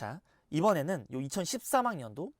자, 이번에는 요 2013학년도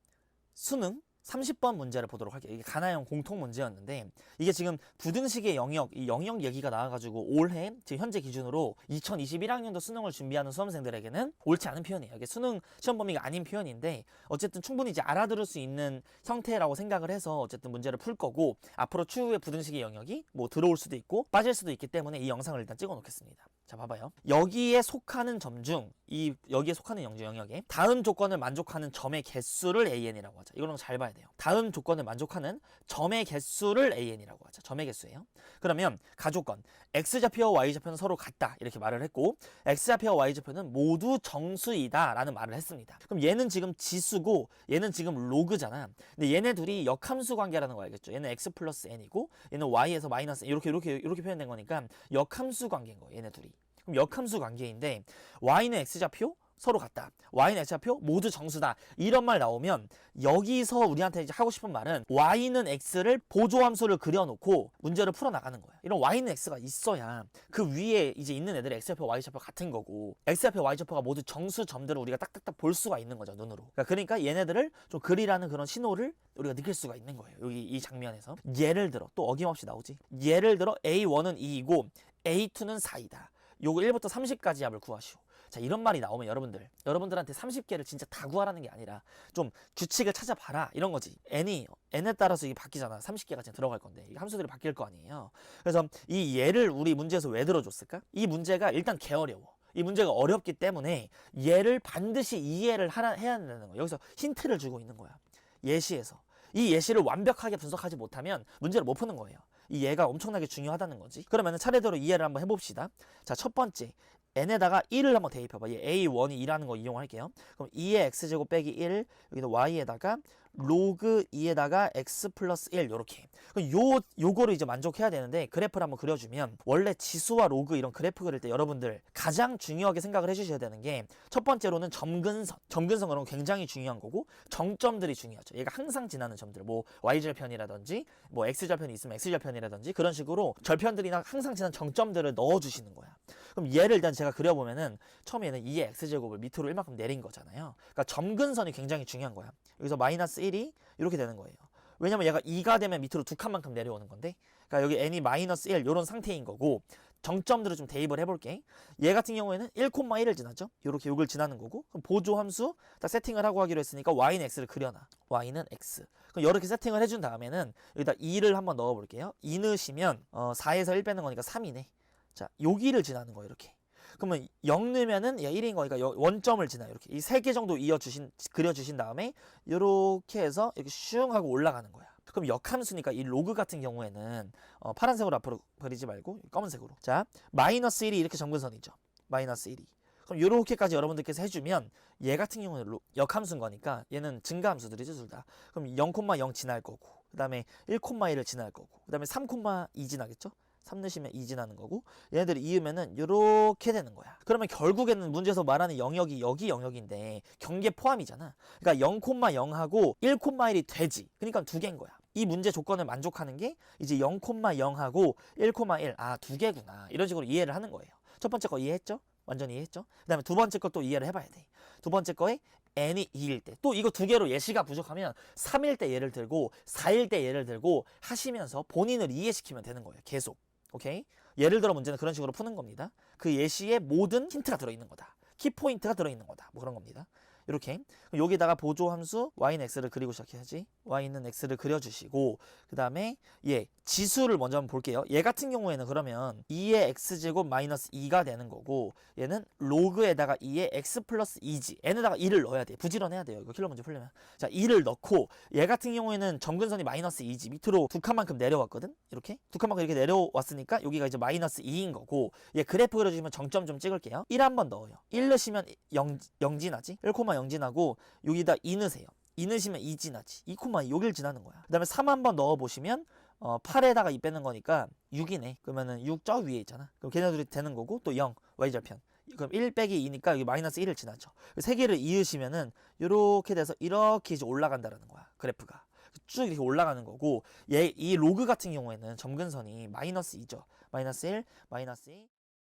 수능 30번 문제를 보도록 할게요. 이게 가나형 공통 문제였는데 이게 지금 부등식의 영역, 이 영역 얘기가 나와가지고 올해 지금 현재 기준으로 2021학년도 수능을 준비하는 수험생들에게는 옳지 않은 표현이에요. 이게 수능 시험 범위가 아닌 표현인데 어쨌든 충분히 이제 알아들을 수 있는 형태라고 생각을 해서 어쨌든 문제를 풀 거고 앞으로 추후에 부등식의 영역이 뭐 들어올 수도 있고 빠질 수도 있기 때문에 이 영상을 일단 찍어 놓겠습니다. 자, 봐봐요. 여기에 속하는 점 중 이 여기에 속하는 영역 영역에 다음 조건을 만족하는 점의 개수를 AN이라고 하자. 이거는 잘 봐야 돼요. 다음 조건을 만족하는 점의 개수를 AN이라고 하자. 점의 개수예요. 그러면 가조건 X좌표와 Y좌표는 서로 같다. 이렇게 말을 했고 X좌표와 Y좌표는 모두 정수이다라는 말을 했습니다. 그럼 얘는 지금 지수고 얘는 지금 로그잖아. 근데 얘네 둘이 역함수 관계라는 거 알겠죠? 얘는 X 플러스 N이고 얘는 Y에서 마이너스 N. 이렇게 이렇게 이렇게 표현된 거니까 역함수 관계인 거예요. 얘네 둘이. 그럼 역함수 관계인데 y는 x좌표 서로 같다. y는 x좌표 모두 정수다. 이런 말 나오면 여기서 우리한테 이제 하고 싶은 말은 y는 x를 보조함수를 그려놓고 문제를 풀어 나가는 거야. 이런 y는 x가 있어야 그 위에 이제 있는 애들의 x좌표, y좌표 같은 거고 x좌표, y좌표가 모두 정수 점들을 우리가 딱딱딱 볼 수가 있는 거죠 눈으로. 그러니까, 그러니까 얘네들을 좀 그리라는 그런 신호를 우리가 느낄 수가 있는 거예요. 여기 이 장면에서 예를 들어 또 어김없이 나오지. 예를 들어 a1은 2이고 a2는 4이다. 요거 1부터 30까지 합을 구하시오. 자, 이런 말이 나오면 여러분들, 여러분들한테 30개를 진짜 다 구하라는 게 아니라 좀 규칙을 찾아봐라. 이런 거지. n이, n에 따라서 이게 바뀌잖아. 30개가 지금 들어갈 건데. 이 함수들이 바뀔 거 아니에요. 그래서 이 예를 우리 문제에서 왜 들어줬을까? 이 문제가 일단 개어려워. 이 문제가 어렵기 때문에 얘를 반드시 이해를 하라, 해야 된다는 거야. 여기서 힌트를 주고 있는 거야. 예시에서. 이 예시를 완벽하게 분석하지 못하면 문제를 못 푸는 거예요. 이 얘가 엄청나게 중요하다는 거지. 그러면 차례대로 이해를 한번 해봅시다. 자, 첫 번째. N에다가 1을 한번 대입해봐. 얘 a1이 2라는 거 이용할게요. 그럼 2의 x제곱 빼기 1, 여기다 y에다가 로그 2에다가 x 플러스 1 요렇게. 그럼 요 요거를 이제 만족해야 되는데 그래프를 한번 그려주면 원래 지수와 로그 이런 그래프 그릴 때 여러분들 가장 중요하게 생각을 해주셔야 되는 게 첫 번째로는 점근선. 점근선은 굉장히 중요한 거고 정점들이 중요하죠. 얘가 항상 지나는 점들, 뭐 y절편이라든지 뭐 x절편이 있으면 x절편이라든지 그런 식으로 절편들이나 항상 지나는 정점들을 넣어주시는 거야. 그럼 얘를 일단 제가 그려보면은 처음에는 2의 x제곱을 밑으로 1만큼 내린 거잖아요. 그러니까 점근선이 굉장히 중요한 거야. 여기서 마이너스 1이 이렇게 되는 거예요. 왜냐면 얘가 2가 되면 밑으로 두 칸만큼 내려오는 건데 그러니까 여기 n이 마이너스 1 이런 상태인 거고 정점들을 좀 대입을 해볼게 얘 같은 경우에는 1,1을 지나죠 이렇게 요걸 지나는 거고 그럼 보조함수 딱 세팅을 하고 하기로 했으니까 y는 x를 그려놔 y는 x 그럼 이렇게 세팅을 해준 다음에는 여기다 2를 한번 넣어볼게요 2 넣으시면 어, 4에서 1 빼는 거니까 3이네 자 여기를 지나는 거예요 이렇게 그러면 0 넣으면은 얘 1인 거니까 여- 원점을 지나 이렇게 이 세 개 정도 이어 주신 그려 주신 다음에 이렇게 해서 이렇게 슝 하고 올라가는 거야. 그럼 역함수니까 이 로그 같은 경우에는 어, 파란색으로 앞으로 그리지 말고 검은색으로. 자, 마이너스 1이 이렇게 정근선이죠. 마이너스 1이. 그럼 요렇게까지 여러분들께서 해주면 얘 같은 경우는 로- 역함수인 거니까 얘는 증가함수들이죠 둘 다. 그럼 0,0 지날 거고 그 다음에 1,1을 지날 거고 그 다음에 3,2 지나겠죠? 3 넣으시면 2 지나는 거고 얘네들을 이으면은 요렇게 되는 거야. 그러면 결국에는 문제에서 말하는 영역이 여기 영역인데 경계 포함이잖아. 그러니까 0,0하고 1,1이 되지. 그러니까 두 개인 거야. 이 문제 조건을 만족하는 게 이제 0,0하고 1,1. 아, 두 개구나. 이런 식으로 이해를 하는 거예요. 첫 번째 거 이해했죠? 완전히 이해했죠? 그 다음에 두 번째 것도 이해를 해봐야 돼. 두 번째 거에 n이 2일 때. 또 이거 두 개로 예시가 부족하면 3일 때 예를 들고 4일 때 예를 들고 하시면서 본인을 이해시키면 되는 거예요. 계속. 오케이? 예를 들어 문제는 그런 식으로 푸는 겁니다. 그 예시에 모든 힌트가 들어있는 거다. 키포인트가 들어있는 거다. 뭐 그런 겁니다. 이렇게. 여기다가 보조 함수 y는 x를 그리고 시작해야지. y는 x를 그려주시고 그 다음에 얘 지수를 먼저 한번 볼게요. 얘 같은 경우에는 그러면 2의 x제곱 마이너스 2가 되는 거고 얘는 로그에다가 2의 x 플러스 2지 n에다가 2를 넣어야 돼 부지런해야 돼요. 이거 킬러 문제 풀려면. 자 2를 넣고 얘 같은 경우에는 점근선이 마이너스 2지 밑으로 두 칸만큼 내려왔거든? 이렇게? 두 칸만큼 이렇게 내려왔으니까 여기가 이제 마이너스 2인 거고 얘 그래프 그려주시면 정점 좀 찍을게요. 1 한번 넣어요. 1 넣으시면 0, 0 지 나지? 1,0 지나고 여기다 2 넣으세요. 2 넣으시면 2 지나지 2,2 여길 지나는 거야. 그 다음에 3 한번 넣어보시면 어, 8에다가 2 빼는 거니까 6이네. 그러면은 6 저 위에 있잖아. 그럼 걔네들이 되는 거고 또 0 y절편. 그럼 1 빼기 2니까 여기 마이너스 1을 지나죠. 세 개를 이으시면은 이렇게 돼서 이렇게 이제 올라간다라는 거야 그래프가. 쭉 이렇게 올라가는 거고 얘 이 로그 같은 경우에는 점근선이 마이너스 2죠. 마이너스 1 마이너스 2